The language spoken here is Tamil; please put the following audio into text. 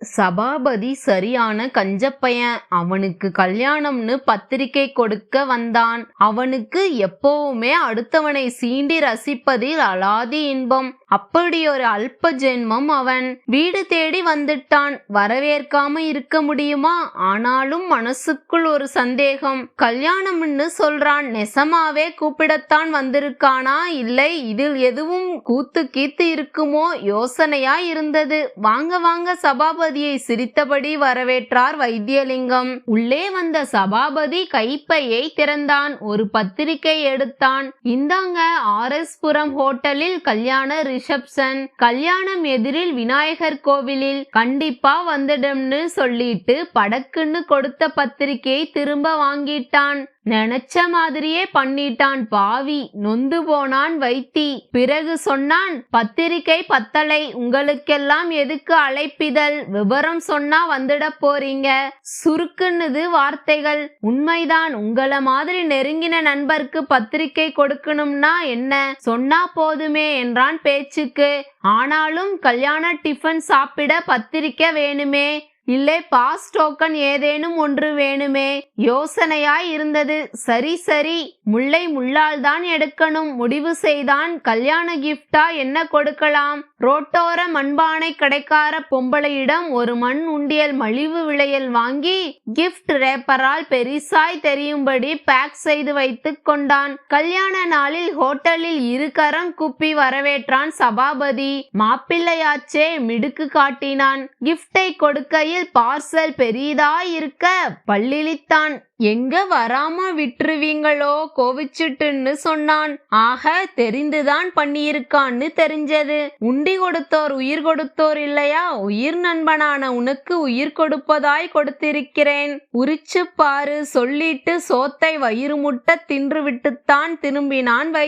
சபாபதி சரியான கஞ்சப்பையன். அவனுக்கு கல்யாணம்னு பத்திரிக்கை கொடுக்க வந்தான். அவனுக்கு எப்பவுமே அடுத்தவனை சீண்டி ரசிப்பதில் அலாதி இன்பம். அப்படியொரு அல்ப ஜென்மம் அவன். வீடு தேடி வந்துட்டான். வரவேற்காம இருக்க முடியுமா? ஆனாலும் மனசுக்குள் ஒரு சந்தேகம். கல்யாணம்னு சொல்றான். நெசமாவே கூப்பிடத்தான் வந்திருக்கானா? இல்லை இதில் எதுவும் கூத்து கீத்து இருக்குமோ? யோசனையா இருந்தது. வாங்க வாங்க சபாபதி. சபாபதியை சிரித்தபடி வரவேற்றார் வைத்தியலிங்கம். உள்ளே வந்த சபாபதி கைப்பையை திறந்தான். ஒரு பத்திரிகை எடுத்தான். இந்தாங்க ஆர் எஸ் புரம் ஹோட்டலில் கல்யாண ரிசப்ஷன் கல்யாணம் எதிரில் விநாயகர் கோவிலில் கண்டிப்பா வந்துடும்னு சொல்லிட்டு படக்குன்னு கொடுத்த பத்திரிகையை திரும்ப வாங்கிட்டான். நினைச்ச மாதிரியே பண்ணிட்டான் பாவி. நொந்து போனான் வைத்தி. பிறகு சொன்னான் பத்திரிகை பத்தலை உங்களுக்கெல்லாம் எதுக்கு அழைப்பிதழ்? விவரம் சொன்னா வந்துட போறீங்க. சுருக்குன்னுது வார்த்தைகள். உண்மைதான் உங்களை மாதிரி நெருங்கின நண்பருக்கு பத்திரிகை கொடுக்கணும்னா என்ன? சொன்னா போதுமே என்றான் பேச்சுக்கு. ஆனாலும் கல்யாண டிஃபன் சாப்பிட பத்திரிக்கை வேணுமே. இல்லை பாஸ் டோக்கன் ஏதேனும் ஒன்று வேணுமே. யோசனையாய் இருந்தது. சரி சரி முல்லை முள்ளால் தான் எடுக்கணும். முடிவு செய்தான். கல்யாண கிஃப்டா என்ன கொடுக்கலாம்? ரோட்டோர மண்பானை கடைக்கார பொம்பளையிடம் ஒரு மண் உண்டியல் மலிவு விலையில் வாங்கி கிஃப்ட் ரேப்பரால் பெரிசாய் தெரியும்படி பேக் செய்து வைத்து கொண்டான். கல்யாண நாளில் ஹோட்டலில் இரு கரம் குப்பி வரவேற்றான் சபாபதி. மாப்பிள்ளையாச்சே மிடுக்கு காட்டினான். கிஃப்டை கொடுக்கையில் பார்சல் பெரிதாயிருக்க இருக்க பல்லிழித்தான் எங்க வராம விட்டுருவீங்களோ கோவிச்சுட்டுன்னு சொன்னான். ஆக தெரிந்துதான் பண்ணியிருக்கான்னு தெரிஞ்சது. உண்டு கொடுத்தோர் உயிர் கொடுத்தோர் இல்லையா? உயிர் நண்பனான உனக்கு உயிர் கொடுப்பதாய் கொடுத்திருக்கிறேன். உரிச்சு பாரு சொல்லிட்டு சோத்தை வயிறு முட்ட தின்று விட்டுத்தான் திரும்பினான் வை